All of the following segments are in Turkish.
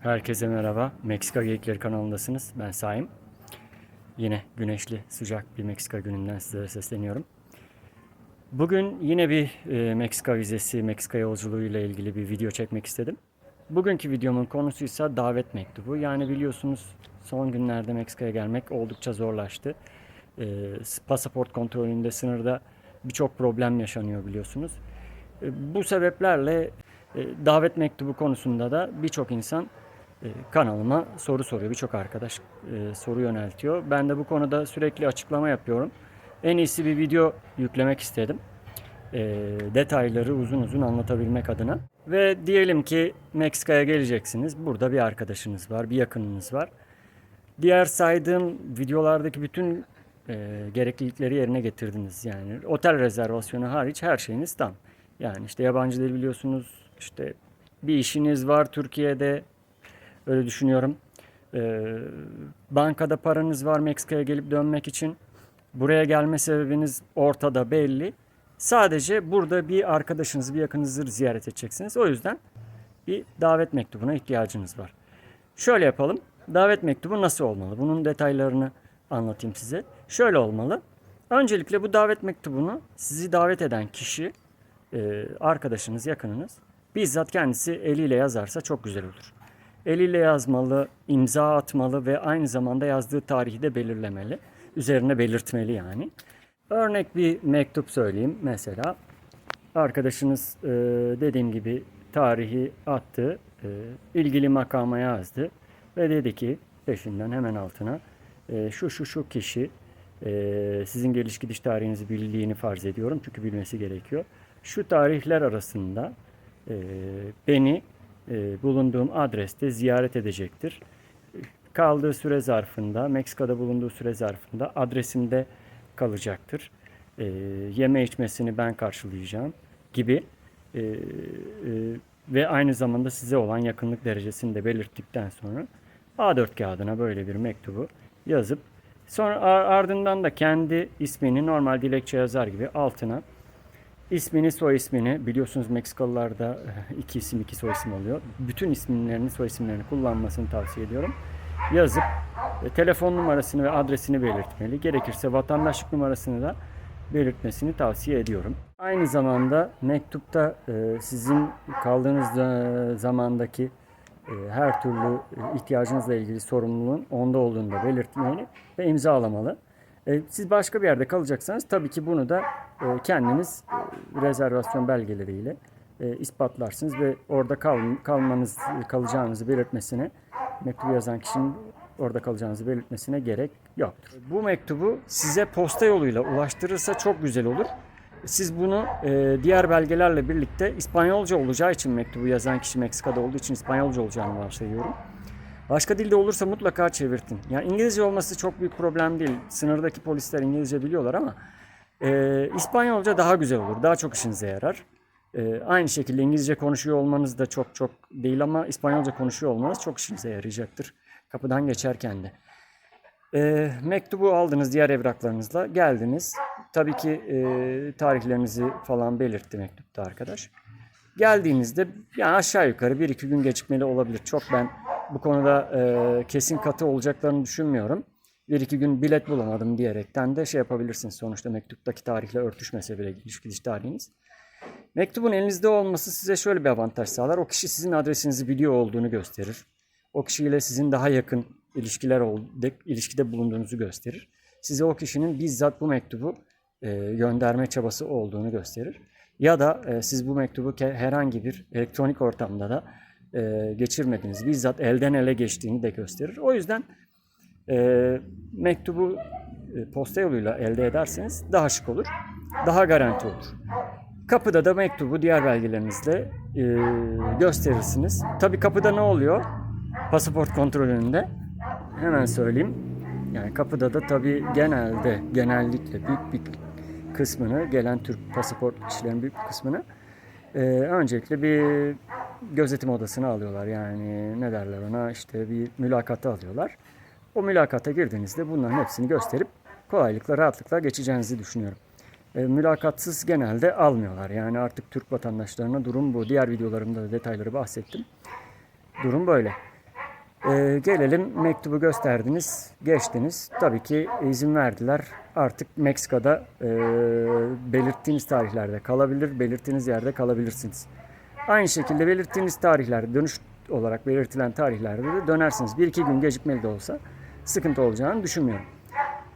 Herkese merhaba. Meksika Geyikleri kanalındasınız. Ben Saim. Yine güneşli, sıcak bir Meksika gününden sizlere sesleniyorum. Bugün yine bir e, Meksika vizesi, Meksika yolculuğu ile ilgili bir video çekmek istedim. Bugünkü videomun konusu ise davet mektubu. Yani biliyorsunuz son günlerde Meksika'ya gelmek oldukça zorlaştı. E, pasaport kontrolünde sınırda birçok problem yaşanıyor biliyorsunuz. E, bu sebeplerle davet mektubu konusunda da birçok insan kanalıma soru soruyor. Birçok arkadaş e, soru yöneltiyor. Ben de bu konuda sürekli açıklama yapıyorum. En iyisi bir video yüklemek istedim. E, detayları uzun uzun anlatabilmek adına. Ve diyelim ki Meksika'ya geleceksiniz. Burada bir arkadaşınız var, bir yakınınız var. Diğer saydığım videolardaki bütün e, gereklilikleri yerine getirdiniz. Yani otel rezervasyonu hariç her şeyiniz tam. Yani işte yabancı dil biliyorsunuz, işte bir işiniz var Türkiye'de, öyle düşünüyorum. Ee, bankada paranız var Meksika'ya gelip dönmek için. Buraya gelme sebebiniz ortada belli. Sadece burada bir arkadaşınızı, bir yakınınızı ziyaret edeceksiniz. O yüzden bir davet mektubuna ihtiyacınız var. Şöyle yapalım. Davet mektubu nasıl olmalı? Bunun detaylarını anlatayım size. Şöyle olmalı. Öncelikle bu davet mektubunu sizi davet eden kişi, e, arkadaşınız, yakınınız bizzat kendisi eliyle yazarsa çok güzel olur. Eliyle yazmalı, imza atmalı ve aynı zamanda yazdığı tarihi de belirlemeli. Üzerine belirtmeli yani. Örnek bir mektup söyleyeyim mesela. Arkadaşınız e, dediğim gibi tarihi attı, e, ilgili makama yazdı ve dedi ki peşinden hemen altına e, şu şu şu kişi sizin geliş gidiş tarihinizi bildiğini farz ediyorum çünkü bilmesi gerekiyor. Şu tarihler arasında beni e, bulunduğum adreste ziyaret edecektir. Kaldığı süre zarfında, Meksika'da bulunduğu süre zarfında adresimde kalacaktır. E, yeme içmesini ben karşılayacağım gibi e, ve aynı zamanda size olan yakınlık derecesini de belirttikten sonra A4 kağıdına böyle bir mektubu yazıp sonra ar- ardından da kendi ismini normal dilekçe yazar gibi altına İsmini, soy ismini biliyorsunuz Meksikalılarda eh, iki isim iki soy isim oluyor. Bütün isimlerini, soy isimlerini kullanmasını tavsiye ediyorum. Yazıp e, telefon numarasını ve adresini belirtmeli. Gerekirse vatandaşlık numarasını da belirtmesini tavsiye ediyorum. Aynı zamanda mektupta e, sizin kaldığınız e, zamandaki her türlü ihtiyacınızla ilgili sorumluluğun onda olduğunu da belirtmeli ve imzalamalı. E, Siz başka bir yerde kalacaksanız tabii ki bunu da e, kendiniz e, rezervasyon belgeleriyle ispatlarsınız ve orada kal, kalmanız kalacağınızı belirtmesine mektubu yazan kişinin orada kalacağınızı belirtmesine gerek yoktur. Bu mektubu size posta yoluyla ulaştırırsa çok güzel olur. Siz bunu e, diğer belgelerle birlikte İspanyolca olacağı için mektubu yazan kişi Meksika'da olduğu için İspanyolca olacağını varsayıyorum. Başka dilde olursa mutlaka çevirtin. Yani İngilizce olması çok büyük problem değil. Sınırdaki polisler İngilizce biliyorlar ama e, İspanyolca daha güzel olur. Daha çok işinize yarar. E, aynı şekilde İngilizce konuşuyor olmanız da çok çok değil ama İspanyolca konuşuyor olmanız çok işinize yarayacaktır. Kapıdan geçerken de. E, mektubu aldınız diğer evraklarınızla geldiniz. Tabii ki e, tarihlerinizi falan belirtti mektupta arkadaş. Geldiğinizde yani aşağı yukarı bir iki gün gecikmeli olabilir. Çok ben bu konuda e, kesin katı olacaklarını düşünmüyorum. Bir iki gün bilet bulamadım diyerekten de şey yapabilirsiniz. Sonuçta mektuptaki tarihle örtüşmese bile gidiş tarihiniz. Mektubun elinizde olması size şöyle bir avantaj sağlar. O kişi sizin adresinizi biliyor olduğunu gösterir. O kişiyle sizin daha yakın ilişkiler ilişkide bulunduğunuzu gösterir. Size o kişinin bizzat bu mektubu e, gönderme çabası olduğunu gösterir. Ya da e, siz bu mektubu herhangi bir elektronik ortamda da e, geçirmediğiniz, bizzat elden ele geçtiğini de gösterir. O yüzden e, mektubu e, posta yoluyla elde ederseniz daha şık olur, daha garanti olur. Kapıda da mektubu diğer belgelerinizle e, gösterirsiniz. Tabii kapıda ne oluyor? Pasaport kontrolünde. Hemen söyleyeyim. Yani kapıda da tabii genelde, genellikle büyük bir kısmını, gelen Türk pasaport kişilerin büyük bir kısmını e, öncelikle bir gözetim odasına alıyorlar. Yani ne derler ona işte bir mülakata alıyorlar. O mülakata girdiğinizde bunların hepsini gösterip kolaylıkla, rahatlıkla geçeceğinizi düşünüyorum. E, mülakatsız genelde almıyorlar. Yani artık Türk vatandaşlarına durum bu. Diğer videolarımda da detayları bahsettim. Durum böyle. Ee, gelelim mektubu gösterdiniz, geçtiniz. Tabii ki izin verdiler. Artık Meksika'da e, belirttiğiniz tarihlerde kalabilir, belirttiğiniz yerde kalabilirsiniz. Aynı şekilde belirttiğiniz tarihlerde, dönüş olarak belirtilen tarihlerde de dönersiniz. Bir iki gün gecikmeli de olsa sıkıntı olacağını düşünmüyorum.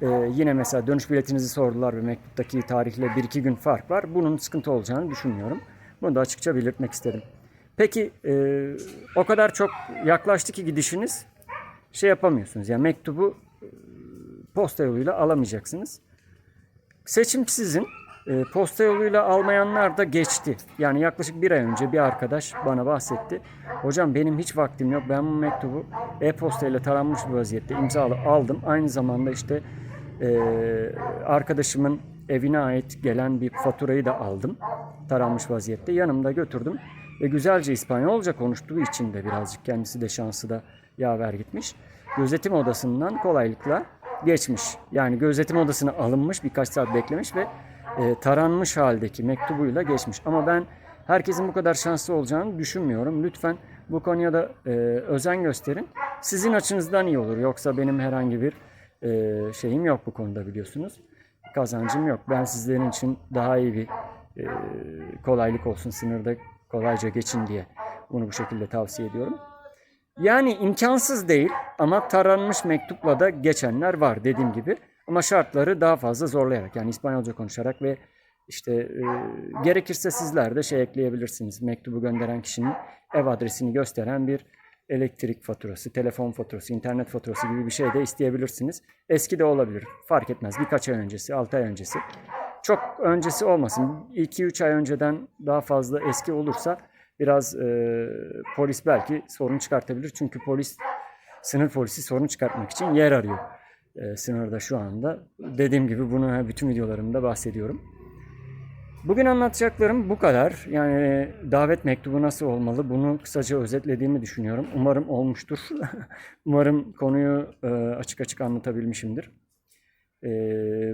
Ee, yine mesela dönüş biletinizi sordular ve mektuptaki tarihle bir iki gün fark var. Bunun sıkıntı olacağını düşünmüyorum. Bunu da açıkça belirtmek istedim. Peki e, o kadar çok yaklaştı ki gidişiniz şey yapamıyorsunuz. Yani mektubu e, posta yoluyla alamayacaksınız. Seçim sizin. E, posta yoluyla almayanlar da geçti. Yani yaklaşık bir ay önce bir arkadaş bana bahsetti. Hocam benim hiç vaktim yok. Ben bu mektubu e-posta ile taranmış bir vaziyette imzalı aldım. Aynı zamanda işte e, arkadaşımın evine ait gelen bir faturayı da aldım. Taranmış vaziyette. Yanımda götürdüm. Ve güzelce İspanyolca konuştuğu için de birazcık kendisi de şansı da yaver gitmiş. Gözetim odasından kolaylıkla geçmiş. Yani gözetim odasına alınmış birkaç saat beklemiş ve e, taranmış haldeki mektubuyla geçmiş. Ama ben herkesin bu kadar şanslı olacağını düşünmüyorum. Lütfen bu konuya da e, özen gösterin. Sizin açınızdan iyi olur. Yoksa benim herhangi bir e, şeyim yok bu konuda biliyorsunuz. Kazancım yok. Ben sizlerin için daha iyi bir e, kolaylık olsun sınırda kolayca geçin diye bunu bu şekilde tavsiye ediyorum. Yani imkansız değil ama taranmış mektupla da geçenler var dediğim gibi. Ama şartları daha fazla zorlayarak yani İspanyolca konuşarak ve işte e, gerekirse sizler de şey ekleyebilirsiniz. Mektubu gönderen kişinin ev adresini gösteren bir elektrik faturası, telefon faturası, internet faturası gibi bir şey de isteyebilirsiniz. Eski de olabilir. Fark etmez. Birkaç ay öncesi, 6 ay öncesi. Çok öncesi olmasın. 2-3 ay önceden daha fazla eski olursa biraz e, polis belki sorun çıkartabilir. Çünkü polis, sınır polisi sorun çıkartmak için yer arıyor e, sınırda şu anda. Dediğim gibi bunu bütün videolarımda bahsediyorum. Bugün anlatacaklarım bu kadar. Yani davet mektubu nasıl olmalı bunu kısaca özetlediğimi düşünüyorum. Umarım olmuştur. Umarım konuyu e, açık açık anlatabilmişimdir. E,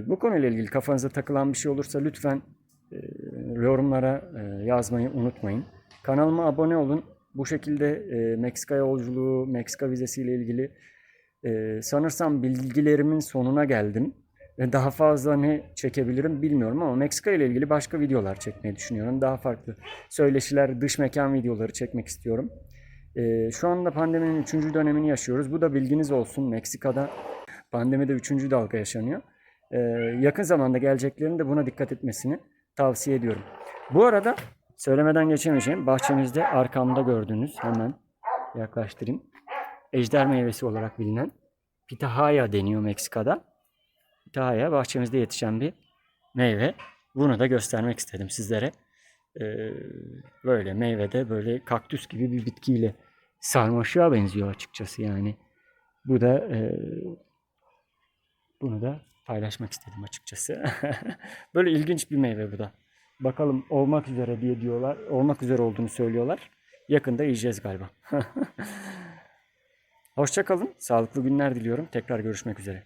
bu konuyla ilgili kafanıza takılan bir şey olursa lütfen e, yorumlara e, yazmayı unutmayın. Kanalıma abone olun. Bu şekilde e, Meksika yolculuğu, Meksika vizesiyle ilgili e, sanırsam bilgilerimin sonuna geldim. Ve daha fazla ne çekebilirim bilmiyorum ama Meksika ile ilgili başka videolar çekmeyi düşünüyorum. Daha farklı söyleşiler, dış mekan videoları çekmek istiyorum. E, şu anda pandeminin 3. dönemini yaşıyoruz. Bu da bilginiz olsun. Meksika'da pandemide 3. dalga yaşanıyor. E, yakın zamanda geleceklerin de buna dikkat etmesini tavsiye ediyorum. Bu arada söylemeden geçemeyeceğim. Bahçemizde arkamda gördüğünüz hemen yaklaştırayım. Ejder meyvesi olarak bilinen pitahaya deniyor Meksika'da. Pitahaya bahçemizde yetişen bir meyve. Bunu da göstermek istedim sizlere. Ee, böyle meyvede böyle kaktüs gibi bir bitkiyle sarmaşığa benziyor açıkçası yani. Bu da e, bunu da paylaşmak istedim açıkçası. böyle ilginç bir meyve bu da. Bakalım olmak üzere diye diyorlar. Olmak üzere olduğunu söylüyorlar. Yakında yiyeceğiz galiba. Hoşça kalın. Sağlıklı günler diliyorum. Tekrar görüşmek üzere.